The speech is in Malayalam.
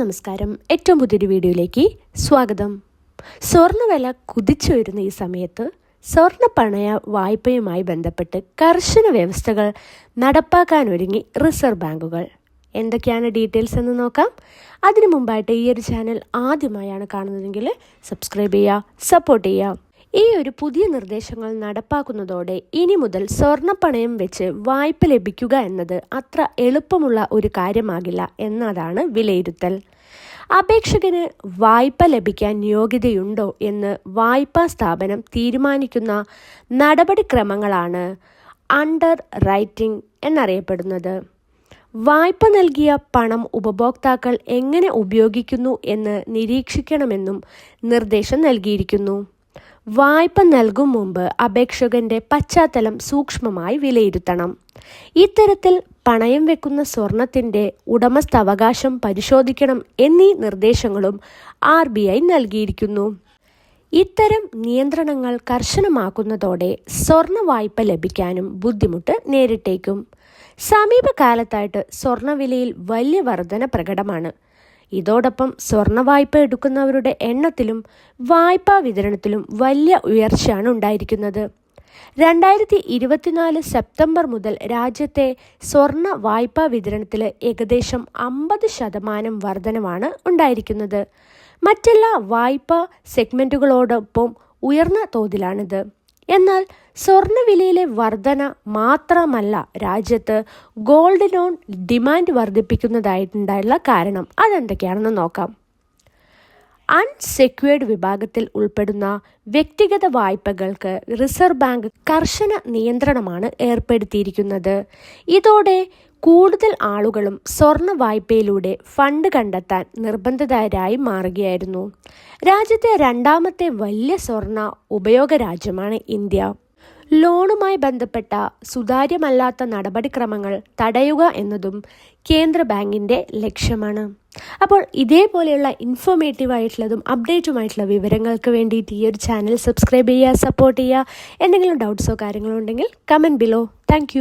നമസ്കാരം. ഏറ്റവും പുതിയൊരു വീഡിയോയിലേക്ക് സ്വാഗതം. സ്വർണവില കുതിച്ചുയരുന്ന ഈ സമയത്ത് സ്വർണ പണയ വായ്പയുമായി ബന്ധപ്പെട്ട് കർശന വ്യവസ്ഥകൾ നടപ്പാക്കാനൊരുങ്ങി റിസർവ് ബാങ്കുകൾ. എന്തൊക്കെയാണ് ഡീറ്റെയിൽസ് എന്ന് നോക്കാം. അതിനു മുമ്പായിട്ട് ഈ ഒരു ചാനൽ ആദ്യമായാണ് കാണുന്നതെങ്കിൽ സബ്സ്ക്രൈബ് ചെയ്യുക സപ്പോർട്ട് ചെയ്യുക. ഈ ഒരു പുതിയ നിർദ്ദേശങ്ങൾ നടപ്പാക്കുന്നതോടെ ഇനി മുതൽ സ്വർണപ്പണയം വെച്ച് വായ്പ ലഭിക്കുക എന്നത് അത്ര എളുപ്പമുള്ള ഒരു കാര്യമാകില്ല എന്നതാണ് വിലയിരുത്തൽ. അപേക്ഷകന് വായ്പ ലഭിക്കാൻ യോഗ്യതയുണ്ടോ എന്ന് വായ്പാ സ്ഥാപനം തീരുമാനിക്കുന്ന നടപടിക്രമങ്ങളാണ് അണ്ടർ റൈറ്റിംഗ് എന്നറിയപ്പെടുന്നത്. വായ്പ നൽകിയ പണം ഉപഭോക്താക്കൾ എങ്ങനെ ഉപയോഗിക്കുന്നു എന്ന് നിരീക്ഷിക്കണമെന്നും നിർദ്ദേശം നൽകിയിരിക്കുന്നു. വായ്പ നൽകും മുമ്പ് അപേക്ഷകന്റെ പശ്ചാത്തലം സൂക്ഷ്മമായി വിലയിരുത്തണം. ഇത്തരത്തിൽ പണയം വെക്കുന്ന സ്വർണത്തിന്റെ ഉടമസ്ഥാവകാശം പരിശോധിക്കണം എന്നീ നിർദ്ദേശങ്ങളും ആർ ബി ഐ നൽകിയിരിക്കുന്നു. ഇത്തരം നിയന്ത്രണങ്ങൾ കർശനമാക്കുന്നതോടെ സ്വർണ വായ്പ ലഭിക്കാനും ബുദ്ധിമുട്ട് നേരിട്ടേക്കും. സമീപകാലത്തായിട്ട് സ്വർണവിലയിൽ വലിയ വർധന പ്രകടമാണ്. ഇതോടൊപ്പം സ്വർണ വായ്പ എടുക്കുന്നവരുടെ എണ്ണത്തിലും വായ്പാ വിതരണത്തിലും വലിയ ഉയർച്ചയാണ് ഉണ്ടായിരിക്കുന്നത്. രണ്ടായിരത്തി ഇരുപത്തിനാല് സെപ്റ്റംബർ മുതൽ രാജ്യത്തെ സ്വർണ വായ്പാ വിതരണത്തിൽ ഏകദേശം അമ്പത് ശതമാനം വർധനമാണ് ഉണ്ടായിരിക്കുന്നത്. മറ്റെല്ലാ വായ്പാ സെഗ്മെന്റുകളോടൊപ്പം ഉയർന്ന തോതിലാണിത്. എന്നാൽ സ്വർണവിലയിലെ വർധന മാത്രമല്ല രാജ്യത്ത് ഗോൾഡ് ലോൺ ഡിമാൻഡ് വർദ്ധിപ്പിക്കുന്നതായിട്ടുണ്ടായുള്ള കാരണം. അതെന്തൊക്കെയാണെന്ന് നോക്കാം. അൺസെക്യൂർഡ് വിഭാഗത്തിൽ ഉൾപ്പെടുന്ന വ്യക്തിഗത വായ്പകൾക്ക് റിസർവ് ബാങ്ക് കർശന നിയന്ത്രണമാണ് ഏർപ്പെടുത്തിയിരിക്കുന്നത്. ഇതോടെ കൂടുതൽ ആളുകളും സ്വർണ വായ്പയിലൂടെ ഫണ്ട് കണ്ടെത്താൻ നിർബന്ധിതരായി മാറുകയായിരുന്നു. രാജ്യത്തെ രണ്ടാമത്തെ വലിയ സ്വർണ ഉപയോഗ രാജ്യമാണ് ഇന്ത്യ. ലോണുമായി ബന്ധപ്പെട്ട സുതാര്യമല്ലാത്ത നടപടിക്രമങ്ങൾ തടയുക എന്നതും കേന്ദ്ര ബാങ്കിന്റെ ലക്ഷ്യമാണ്. അപ്പോൾ ഇതേപോലെയുള്ള ഇൻഫോർമേറ്റീവ് ആയിട്ടുള്ളതും അപ്ഡേറ്റുമായിട്ടുള്ള വിവരങ്ങൾക്ക് വേണ്ടിയിട്ട് ഈ ഒരു ചാനൽ സബ്സ്ക്രൈബ് ചെയ്യുക സപ്പോർട്ട് ചെയ്യുക. എന്തെങ്കിലും ഡൗട്ട്സോ കാര്യങ്ങളോ ഉണ്ടെങ്കിൽ കമന്റ് ബിലോ താങ്ക്